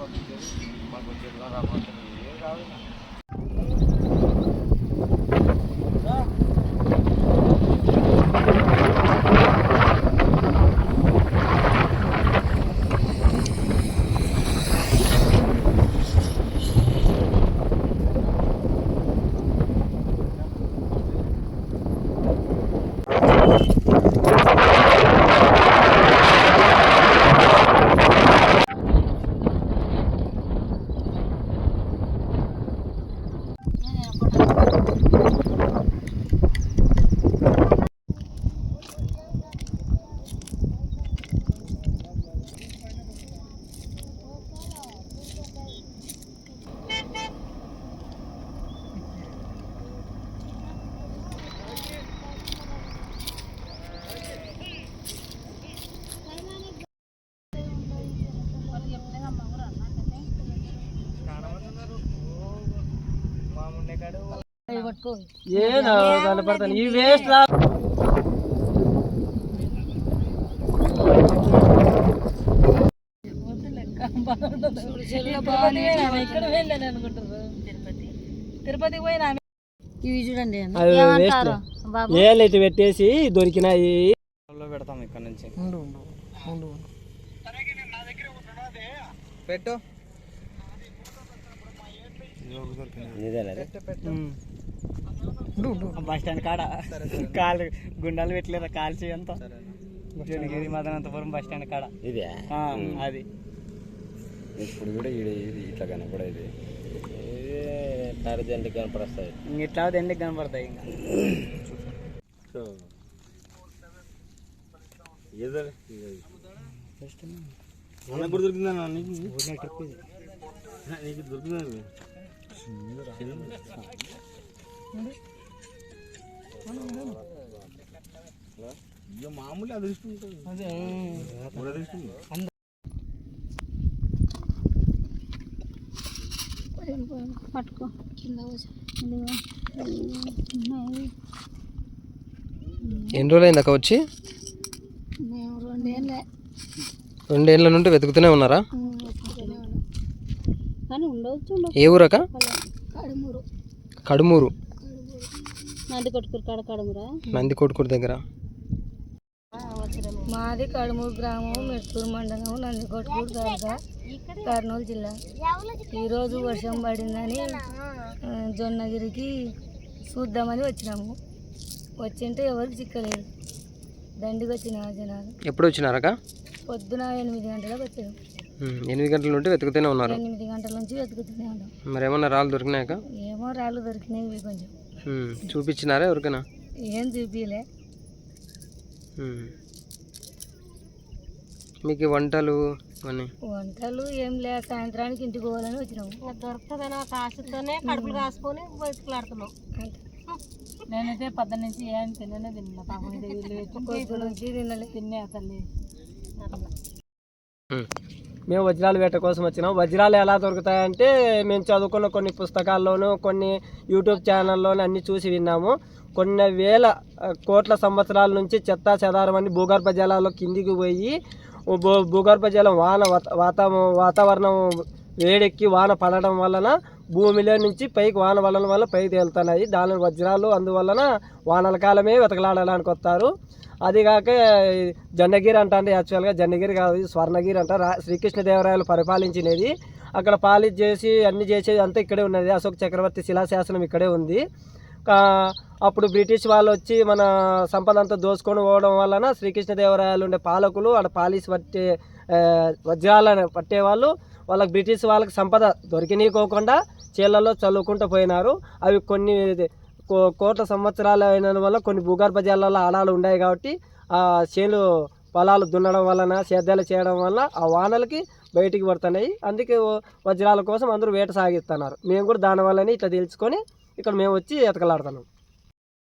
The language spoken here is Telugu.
పంపించేది మాకు వచ్చేది రాకపోతే ఏం కాదు ఏ కనపడతాను ఈ వేస్ట్ రా. ఇక్కడ వెళ్ళాను అనుకుంటారు తిరుపతి. తిరుపతికి పోయినా ఇవి చూడండి అది ఏమంటారు వేస్ట్. బాబు? ఏళ్ళు అయితే పెట్టేసి దొరికినాయి. పెడతాం ఇక్కడ నుంచి. పెట్టు. బస్ స్టాండ్ కాడ? కాలు గుండాలు పెట్టలేదా కాల్చి అంతా జోగిగిరి మదనంతపురం బస్ స్టాండ్ కాడ? ఇదే? ఆ, అది. ఇప్పుడు కూడా ఇది ఇట్లా కనపడేది. కనపడస్తాయి? ఇంక ఇట్లా ఎండికి కనపడతాయి ఇంకా? కూడా దొరికిందా నీకు? నీకు దొరికిందా ఇక మామూలు అదృష్టం ఉంటుంది అదే పట్టుకో. ఎన్ని రోజులైంది అక్క వచ్చి? రెండేళ్ళే నుండి వెతుకుతూనే ఉన్నారా? ఏ ఊరక కడుమూరు. కడుమూరు. నంది కొట్టుకురు కాడ కడుమురా? నంది కొట్టుకూరు దగ్గర మాది కడుమూరు గ్రామం మెట్పూరు మండలం నంది కొట్టుకూరు తాలూకా కర్నూలు జిల్లా. ఈరోజు వర్షం పడిందని జొన్నగిరికి చూద్దామని వచ్చినాము. వచ్చింటే ఎవరికి చిక్కలేదు దండికి వచ్చిన జనాలు. ఎప్పుడు వచ్చినారక పొద్దున ఎనిమిది గంటలకు వచ్చాము ఉమ్, ఎనిమిది గంటల నుండి వెతుకుతూనే ఉన్నారు. ఎనిమిది గంటల నుంచి వెతుకుతూనే ఉన్నాం. మరి ఏమన్నా రాళ్ళు దొరికినాయక ఏమో రాళ్ళు దొరికినాయి కొంచెం. చూపించినారా ఎవరికైనా? ఏం చూపించలే. మీకు వంటలు వంటలు ఏం లే సాయంత్రానికి ఇంటికి పోవాలని వచ్చినాము దొరుకుతుందని ఒక ఆశతోనే కడుపులు కాసుకొని బయటకులాడుతున్నాం నేనైతే పద్ద నుంచి ఏం తిననే తిన్నా పాపం పొద్దు నుంచి తినలే. తిన్నే తల్లి మేము వజ్రాల వేట కోసం వచ్చినాం. వజ్రాలు ఎలా దొరుకుతాయంటే మేము చదువుకున్న కొన్ని పుస్తకాల్లోనూ కొన్ని యూట్యూబ్ ఛానల్లోనూ అన్నీ చూసి విన్నాము. కొన్ని వేల కోట్ల సంవత్సరాల నుంచి చెత్త చెదారం అని భూగర్భ జలాల్లో కిందికి పోయి భూ- భూగర్భ జలం వాన వాత వాతావరణం వేడెక్కి వాన పడడం వలన భూమిలో నుంచి పైకి వాన వలన వల్ల పైకి తేలుతున్నాయి. దాని వజ్రాలు అందువలన వానల కాలమే వెతకలాడడానికి వస్తారు అది కాక జన్నగిరి అంటే యాక్చువల్గా జన్నగిరి కాదు స్వర్ణగిరి అంట. రా శ్రీకృష్ణదేవరాయలు పరిపాలించినది. అక్కడ పాలిష్ చేసి అన్ని చేసేది అంతా ఇక్కడే ఉన్నది. అశోక్ చక్రవర్తి శిలాశాసనం ఇక్కడే ఉంది. అప్పుడు బ్రిటిష్ వాళ్ళు వచ్చి మన సంపద అంతా దోసుకొని పోవడం వలన శ్రీకృష్ణదేవరాయలు ఉండే పాలకులు ఆడ పాలిష్ పట్టే వజ్రాలను పట్టేవాళ్ళు. వాళ్ళకి బ్రిటిష్ వాళ్ళకి సంపద దొరికినీకోకుండా చీళ్ళలో చల్లుకుంటూ పోయినారు. అవి కొన్ని కో- కోట్ల సంవత్సరాలు అయిన వల్ల కొన్ని భూగర్భ జలాల్లో ఆడాలు ఉన్నాయి కాబట్టి ఆ చేలు పొలాలు దున్నడం వలన సేద్యాలు చేయడం వల్ల ఆ వానలకి బయటికి పడుతున్నాయి. అందుకే వజ్రాల కోసం అందరూ వేట సాగిస్తున్నారు. మేము కూడా దానివల్లనే ఇట్లా తెలుసుకొని ఇక్కడ మేము వచ్చి ఎతకలాడుతున్నాం.